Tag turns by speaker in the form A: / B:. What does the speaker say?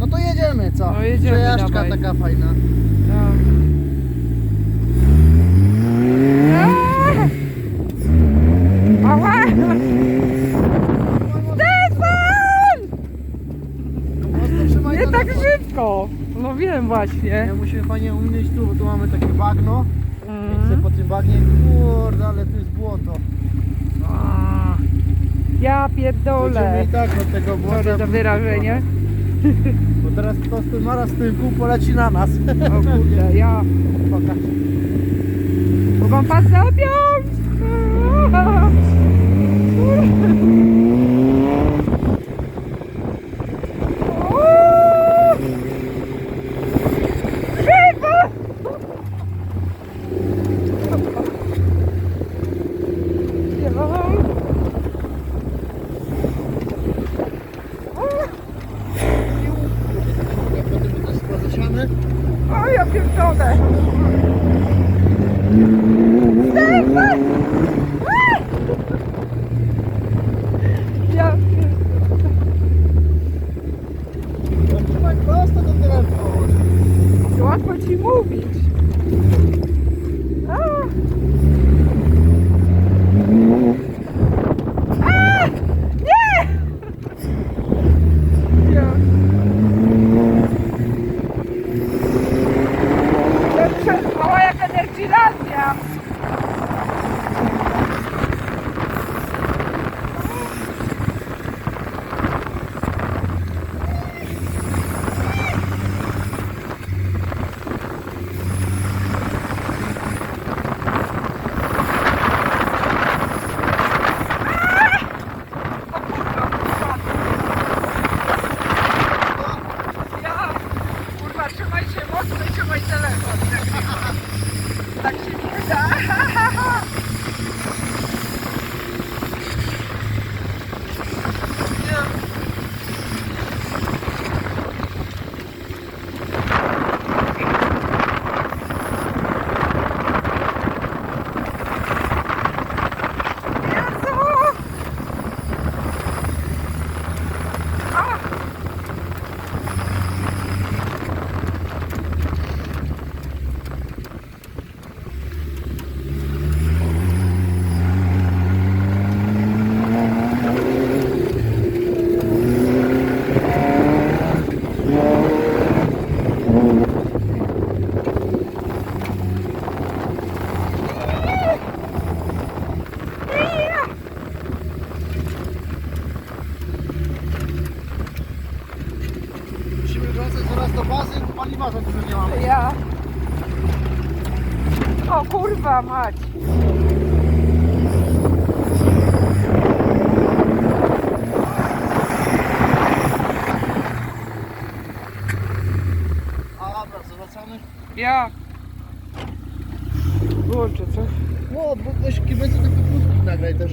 A: No to jedziemy, co?
B: No jedziemy,
A: Przejażdżka
B: dawaj.
A: taka fajna.
B: No. Ała! Stefan!
A: Mocno trzymaj
B: Nie tak
A: telefon.
B: szybko! No wiem właśnie.
A: Nie, musimy fajnie uminąć tu, bo tu mamy takie bagno. Jak chcę
B: Mm.
A: po tym bagnie, kurde, ale tu jest błoto.
B: A. Ja
A: Będziemy
B: pierdolę.
A: i tak od tego błota.
B: Sorry za wyrażenie.
A: Bo teraz to z tym mara z tyłku poleci na nas.
B: O kurde, ja.
A: Pokaż.
B: Mogą pas zapiąć! Szybko!
A: Potem to jest pozasiane.
B: O, ja pierdolę! Stefan! Ja pierdolę.
A: Trzymaj prosto do telefon.
B: Łatwo ci mówić. A. A! Nie! Ja. To mała jak Energylandia. Ja, kurwa, trzymaj się mocno i trzymaj telefon. Tak się nie da. Jezu! A!
A: Musimy wracać zaraz do bazy, bo paliwa za dużo nie mamy.
B: Ja. O kurwa mać.
A: Zawracamy.
B: Ja. Włączę coś.
A: No, bo weź kibelce tak krótki nagraj też.